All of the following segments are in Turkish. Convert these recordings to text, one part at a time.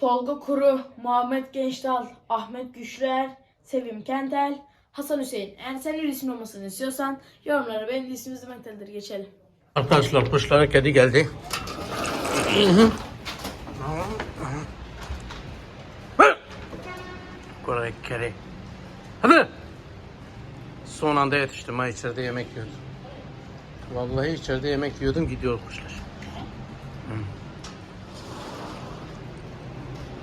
Tolga Kuru, Muhammed Gençdal, Ahmet Güçler, Sevim Kentel, Hasan Hüseyin. Eğer senin ismin olmasını istiyorsan yorumlara benim ismim izlemektedir. Geçelim. Arkadaşlar kuşlara kedi geldi. Koray kedi. Hadi. Son anda yetiştim ha içeride yemek yiyordum. Vallahi içeride yemek yiyordum gidiyor kuşlar. Hı.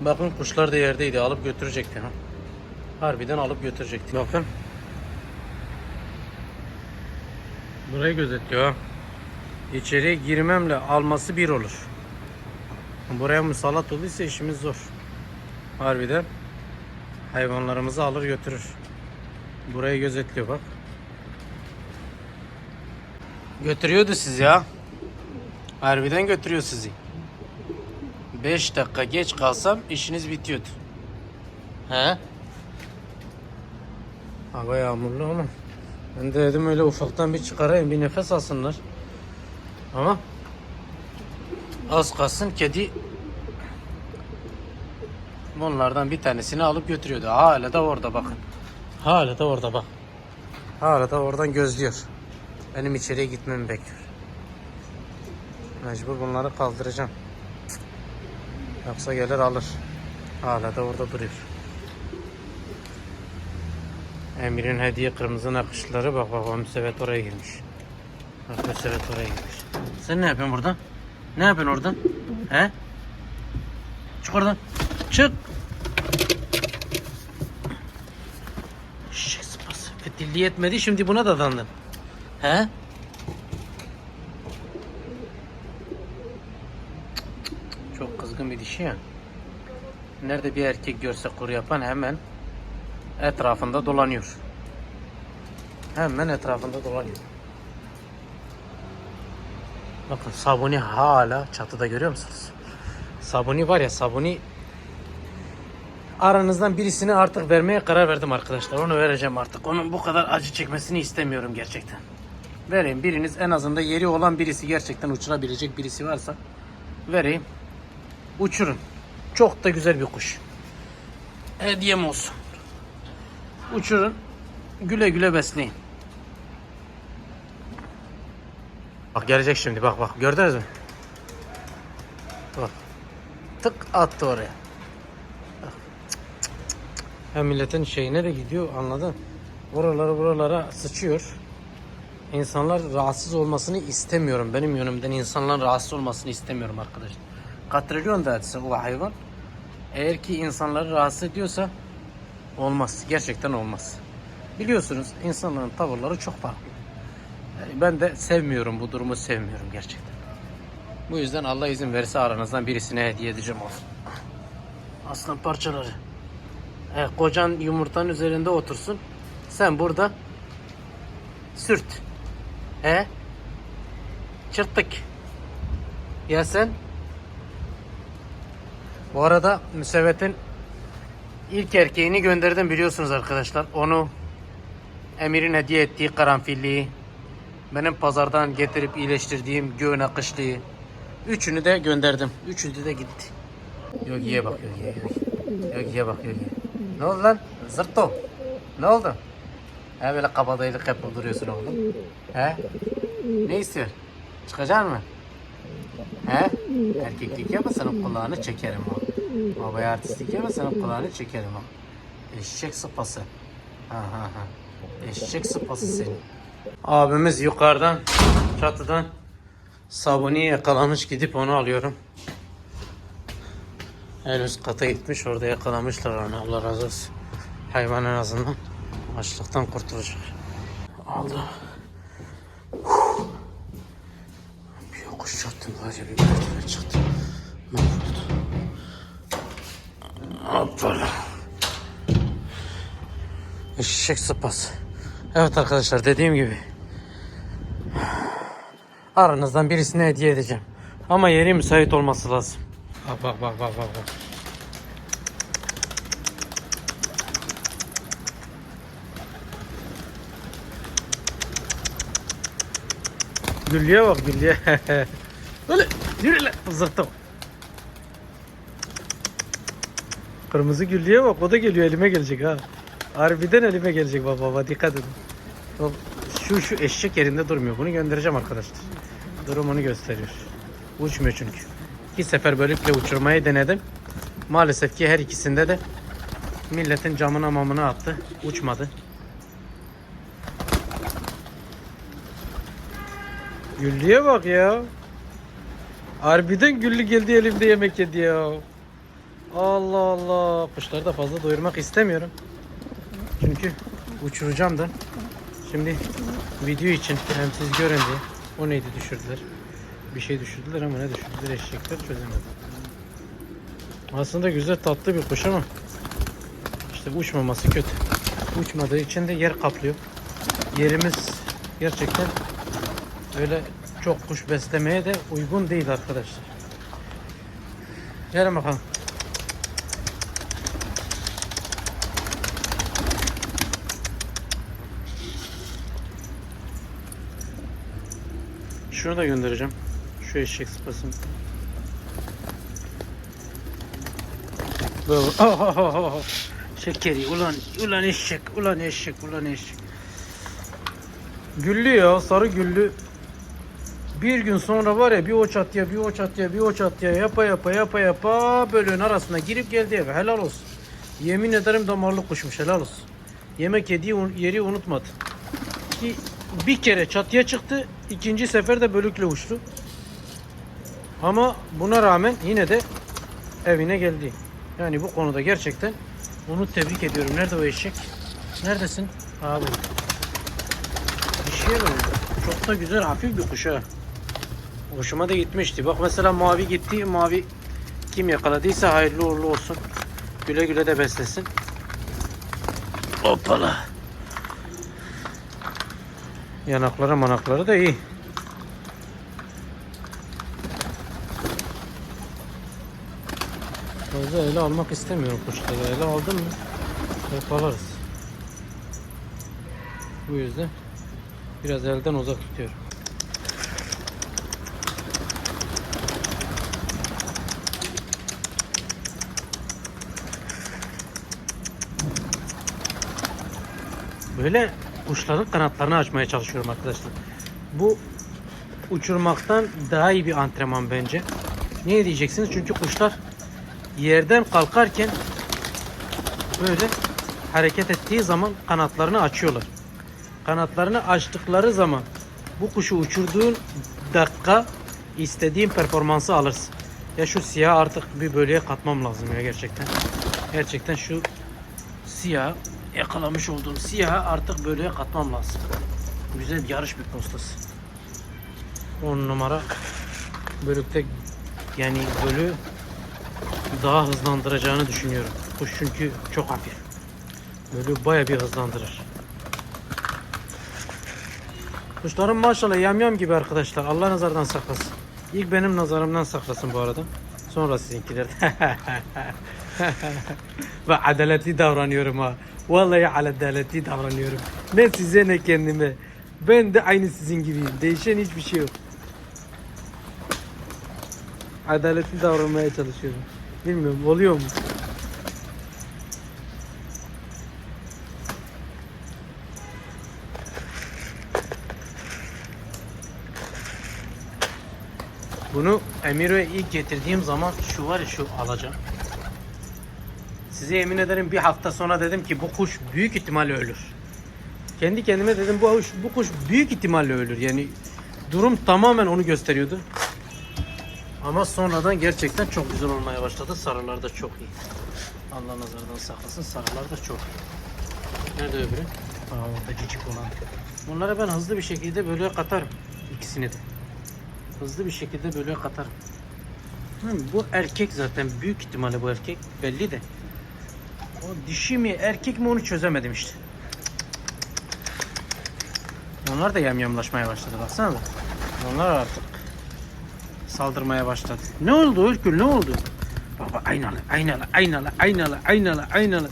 Bakın kuşlar da yerdeydi alıp götürecekti ha. Harbiden alıp götürecekti. Bakın. Burayı gözetliyor. İçeriye girmemle alması bir olur. Buraya musallat olduysa işimiz zor. Harbiden hayvanlarımızı alır götürür. Burayı gözetliyor bak. Götürüyordu sizi ya. Harbiden götürüyor sizi. 5 dakika geç kalsam işiniz bitiyordu. He? Hava yağmurlu ama ben de dedim öyle ufaktan bir çıkarayım bir nefes alsınlar. Ama az kalsın kedi bunlardan bir tanesini alıp götürüyordu. Hala da orada bakın. Hala da orada bak. Hala da oradan gözlüyor. Benim içeriye gitmemi bekliyor. Mecbur bunları kaldıracağım. Yoksa gelir alır. Hala da orada duruyor. Emir'in hediye kırmızı nakışları bak bak o müsevet oraya girmiş. Bak müsevet oraya girmiş. Sen ne yapıyorsun burada? Ne yapıyorsun orada? He? Çık oradan. Çık. Şişek sıpası. Fetilli yetmedi şimdi buna da dandın. He? Çok kızgın bir dişi ya. Nerede bir erkek görse kuru yapan hemen etrafında dolanıyor. Hemen etrafında dolanıyor. Bakın Sabuni hala çatıda görüyor musunuz? Sabuni var ya Sabuni aranızdan birisini artık vermeye karar verdim arkadaşlar. Onu vereceğim artık. Onun bu kadar acı çekmesini istemiyorum gerçekten. Vereyim biriniz en azından yeri olan birisi gerçekten uçurabilecek birisi varsa vereyim. Uçurun. Çok da güzel bir kuş. Hediyem olsun. Uçurun. Güle güle besleyin. Bak gelecek şimdi bak bak gördünüz mü? Bak. Tık attı oraya. Hem milletin şeyine de gidiyor anladın? Oralara buralara sıçıyor. İnsanlar rahatsız olmasını istemiyorum. Benim yönümden insanların rahatsız olmasını istemiyorum arkadaşlar. Katrilyon da etse o hayvan. Eğer ki insanları rahatsız ediyorsa olmaz. Gerçekten olmaz. Biliyorsunuz insanların tavırları çok farklı. Yani ben de sevmiyorum bu durumu sevmiyorum gerçekten. Bu yüzden Allah izin verirse aranızdan birisine hediye edeceğim olsun. Aslan parçaları. E, kocan yumurtanın üzerinde otursun. Sen burada sürt. He? Çırttık. Ya sen? Bu arada müsebbetin ilk erkeğini gönderdim biliyorsunuz arkadaşlar. Onu Emir'in hediye ettiği karanfilliği, benim pazardan getirip iyileştirdiğim göğün akışlıyı. Üçünü de gönderdim. Üçünü de gitti. Yok bak yok ye. Yok, yok ye bak yok. Ne oldu lan? Zırto. Ne oldu? He böyle kabadayılık yapıp duruyorsun oğlum. He? Ne istiyorsun? Çıkacak mı? He? Erkeklik yapma senin kulağını çekerim ha. Babaya artistlik yapma senin kulağını çekerim ha. Eşek sıpası. Ha ha ha. Eşek sıpası senin. Abimiz yukarıdan çatıdan sabuni yakalamış gidip onu alıyorum. En üst kata gitmiş orada yakalamışlar onu Allah razı olsun. Hayvan en azından açlıktan kurtulacak. Aldı. Bir çattım var ya bir merdiven çıktım. Mahvoldu. Hoppala. Eşek sıpası. Evet arkadaşlar dediğim gibi aranızdan birisine hediye edeceğim. Ama yeri müsait olması lazım. Bak bak bak bak. bak. Güllüye bak güllüye. Öyle yürü lan zırtım. Kırmızı güllüye bak o da geliyor elime gelecek ha. Harbiden elime gelecek baba baba dikkat edin. Şu şu eşek yerinde durmuyor. Bunu göndereceğim arkadaşlar. Durumunu gösteriyor. Uçmuyor çünkü. İki sefer böylelikle uçurmayı denedim. Maalesef ki her ikisinde de milletin camına mamına attı. Uçmadı. Güllüye bak ya. Harbiden güllü geldi elimde yemek yedi ya. Allah Allah. Kuşları da fazla doyurmak istemiyorum. Çünkü uçuracağım da. Şimdi video için hem siz görün diye. O neydi düşürdüler. Bir şey düşürdüler ama ne düşürdüler eşekler çözemedim. Aslında güzel tatlı bir kuş ama işte uçmaması kötü. Uçmadığı için de yer kaplıyor. Yerimiz gerçekten öyle çok kuş beslemeye de uygun değil arkadaşlar. Gelin bakalım. Şunu da göndereceğim. Şu eşek sıpasını. Böyle. Oh, oh, oh, oh. Şekeri ulan ulan eşek ulan eşek ulan eşek. Güllü ya sarı güllü. Bir gün sonra var ya bir o çatıya bir o çatıya bir o çatıya yapa yapa yapa yapa bölüğün arasına girip geldi eve helal olsun. Yemin ederim damarlı kuşmuş helal olsun. Yemek yediği yeri unutmadı. Ki bir kere çatıya çıktı ikinci sefer de bölükle uçtu. Ama buna rağmen yine de evine geldi. Yani bu konuda gerçekten onu tebrik ediyorum. Nerede o eşek? Neredesin? Abi. Bir şey oldu. Çok da güzel hafif bir kuş ha. Hoşuma da gitmişti. Bak mesela mavi gitti. Mavi kim yakaladıysa hayırlı uğurlu olsun. Güle güle de beslesin. Hoppala. Yanakları manakları da iyi. Fazla ele almak istemiyorum kuşları. Ele aldım mı yapalarız. Bu yüzden biraz elden uzak tutuyorum. Böyle kuşların kanatlarını açmaya çalışıyorum arkadaşlar. Bu uçurmaktan daha iyi bir antrenman bence. Niye diyeceksiniz? Çünkü kuşlar yerden kalkarken böyle hareket ettiği zaman kanatlarını açıyorlar. Kanatlarını açtıkları zaman bu kuşu uçurduğun dakika istediğin performansı alırsın. Ya şu siyah artık bir bölüye katmam lazım ya gerçekten. Gerçekten şu siyah yakalamış olduğum siyahı artık bölüye katmam lazım. Güzel yarış bir postası. 10 numara bölükte yani bölü daha hızlandıracağını düşünüyorum. Kuş çünkü çok hafif. Böyle baya bir hızlandırır. Kuşlarım maşallah yamyam gibi arkadaşlar. Allah nazardan saklasın. İlk benim nazarımdan saklasın bu arada. Sonra sizinkiler. Ve adaletli davranıyorum ha. Vallahi adaletli davranıyorum. Ne size ne kendime. Ben de aynı sizin gibiyim. Değişen hiçbir şey yok. Adaletli davranmaya çalışıyorum. Bilmiyorum oluyor mu? Bunu Emiro'ya ilk getirdiğim zaman şu var ya şu alacağım. Size yemin ederim bir hafta sonra dedim ki bu kuş büyük ihtimalle ölür. Kendi kendime dedim bu kuş, bu kuş büyük ihtimalle ölür. Yani durum tamamen onu gösteriyordu. Ama sonradan gerçekten çok güzel olmaya başladı. Sarılar da çok iyi. Allah nazardan saklasın. Sarılar da çok iyi. Nerede öbürü? Aa orada cicik olan. Bunları ben hızlı bir şekilde böyle katarım. İkisini de. Hızlı bir şekilde böyle katarım. Bu erkek zaten. Büyük ihtimalle bu erkek. Belli de. O dişi mi erkek mi onu çözemedim işte. Onlar da yamyamlaşmaya başladı baksana. Onlar artık saldırmaya başladı. Ne oldu Özgür ne oldu? Baba aynalı aynalı aynalı aynalı aynalı aynalı.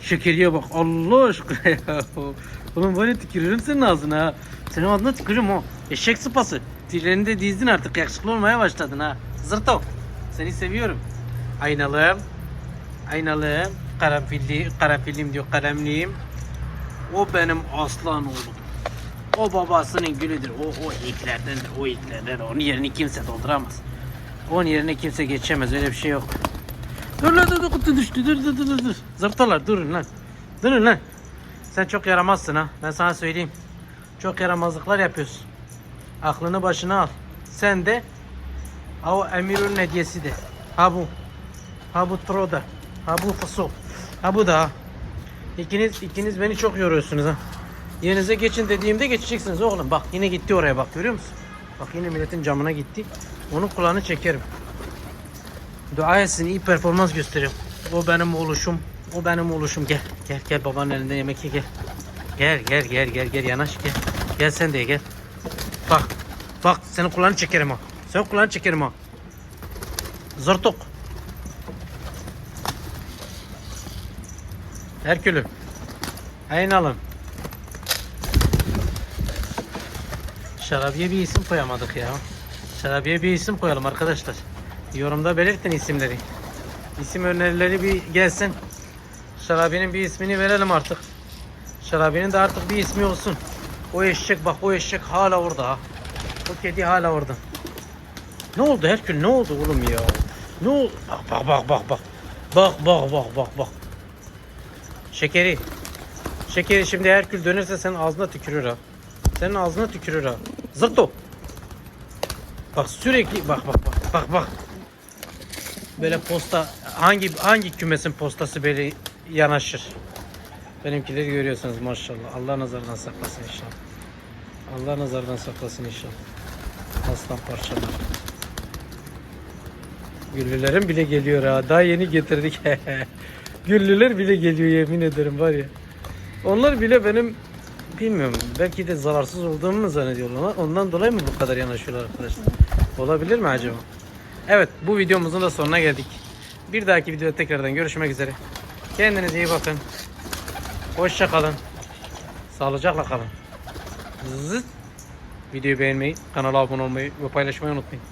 Şekeriye bak Allah aşkına ya. Oğlum böyle tükürürüm senin ağzına ha. Senin adına tükürürüm o. Eşek sıpası. Tüylerini de dizdin artık yakışıklı olmaya başladın ha. Zırto. Seni seviyorum. Aynalım. Aynalım. Karanfilli, karanfilim diyor kalemliyim. O benim aslan oğlum. O babasının gülüdür. O o ilklerdendir. O ilklerden. Onun yerini kimse dolduramaz. Onun yerine kimse geçemez. Öyle bir şey yok. Dur lan dur dur kutu düştü. Dur dur dur dur. Zırtalar durun lan. Durun lan. Sen çok yaramazsın ha. Ben sana söyleyeyim. Çok yaramazlıklar yapıyorsun. Aklını başına al. Sen de o Emir'in hediyesi de. Ha bu. Ha bu Troda. Ha bu Faso. Ha bu da. İkiniz, ikiniz beni çok yoruyorsunuz ha. Yerinize geçin dediğimde geçeceksiniz oğlum. Bak yine gitti oraya bak görüyor musun? Bak yine milletin camına gitti. Onun kulağını çekerim. Dua etsin iyi performans gösteriyorum. O benim oluşum. O benim oluşum. Gel gel gel babanın elinde yemek ye gel. Gel gel gel gel gel yanaş gel. Gel sen de gel. Bak bak senin kulağını çekerim ha. Senin kulağını çekerim ha. Zırtok. Herkülüm. Aynalım. Şarabiye bir isim koyamadık ya. Şarabiye bir isim koyalım arkadaşlar. Yorumda belirtin isimleri. İsim önerileri bir gelsin. Şarabiyenin bir ismini verelim artık. Şarabiyenin de artık bir ismi olsun. O eşek bak o eşek hala orada. O kedi hala orada. Ne oldu Herkül ne oldu oğlum ya? Ne oldu? Bak bak bak bak bak. Bak bak bak bak bak. Şekeri. Şekeri şimdi Herkül dönerse senin ağzına tükürür ha. Senin ağzına tükürür ha. Zırto. Bak sürekli bak bak bak bak bak. Böyle posta hangi hangi kümesin postası böyle yanaşır. Benimkileri görüyorsunuz maşallah. Allah nazardan saklasın inşallah. Allah nazardan saklasın inşallah. Aslan parçalar. Güllülerin bile geliyor ha. Daha yeni getirdik. Güllüler bile geliyor yemin ederim var ya. Onlar bile benim bilmiyorum. Belki de zararsız olduğumu mu zannediyorlar. Ondan dolayı mı bu kadar yanaşıyorlar arkadaşlar? Olabilir mi acaba? Evet bu videomuzun da sonuna geldik. Bir dahaki videoda tekrardan görüşmek üzere. Kendinize iyi bakın. Hoşça kalın. Sağlıcakla kalın. Zıt. Videoyu beğenmeyi, kanala abone olmayı ve paylaşmayı unutmayın.